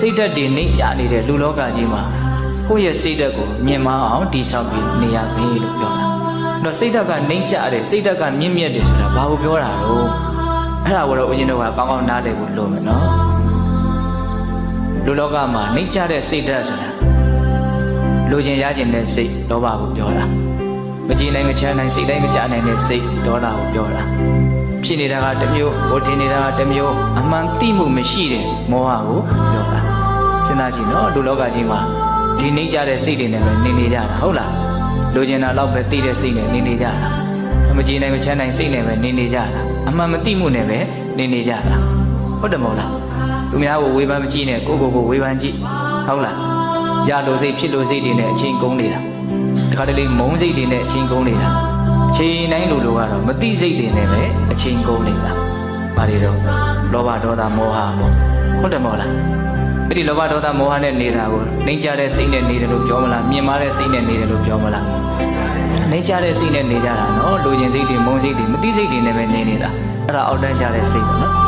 စိတ်ဓာတ်တွေနှိမ့်ချနေတဲ့လူလောကကြီးမှာကိုယ့်ရဲ့စိတ်ဓာတ်ကိုမြင်မအောင်တည်ဆောက်ပြီးနေရပြီလို့ပြောတာအဲ့တော့စိတ်ဓာတ်ကနှိမ့်ချတယ်စိတ်ဓာတ်ကမြင့်မြတ်တယ်ဆိုတာဘာကိုပြောတာတော့အဲ့ဒါကိုတော့ဦးဇင်းတို့ကကောင်းကောင်းနားလည်ဖို့လိုမယ်နော်လူလောကမှာနှိမ့်ချတဲ့စိတ်ဓာတ်ဆိုတာလူချင်းရခြင်းတဲ့စိတ်လောဘကိုပြောတာမကြည်နိုင်မချမ်းနိုင်စိတ်တိုင်းမကြနိုင်တဲ့စိတ်ဒေါသကိုပြောတာ ဖြစ်နေတာကတစ်မျိုးဟိုထင်နေတာကတစ်မျိုးအမှန်သိမှုမရှိတဲ့မောဟကိုပြောတာစဉ်းစားကြည့်နော်လူလောကကြီးမှာဒီနှိမ့်ချတဲ့စိတ်တွေနဲ့ပဲနေနေကြတာဟုတ်လားလူချင်းတာတော့ပဲသိတဲ့စိတ်နဲ့နေနေကြတာမကြည်နိုင်မချမ်းနိုင်စိတ်နဲ့ပဲနေနေကြတာအမှန်မသိမှုနဲ့ပဲနေနေကြတာဟုတ်တယ်မဟုတ်လားသူများကိုဝေဖန်မကြည့်နဲ့ကိုယ့်ကိုယ်ကိုဝေဖန်ကြည့်ဟုတ်လားရလို့စိတ်ဖြစ်လို့စိတ်တွေနဲ့အချင်းကုန်နေတာတခါတလေမုန်းစိတ်တွေနဲ့အချင်းကုန်နေတာအ ချိန်တိုင်းလိုလိုကတော့မသိစိတ်တွေနဲ့ပဲအချင်းကုန်နေတာဘာတွေတော့လောဘဒေါသမောဟပေါ့ဟုတ်တယ်မဟုတ်လားအဲ့ဒီလောဘဒေါသမောဟနဲ့နေတာကိုနှိမ့်ကြတဲ့စိတ်နဲ့နေတယ်လို့ပြောမလားမြင်မာတဲ့စိတ်နဲ့နေတယ်လို့ပြောမလားနှိမ့်ကြတဲ့စိတ်နဲ့နေကြတာနော်လူချင်းစိတ်တွေမုန်းစိတ်တွေမသိစိတ်တွေနဲ့ပဲနေနေတာအဲ့ဒါအောက်တန်းကြတဲ့စိတ်ပေါ့နော်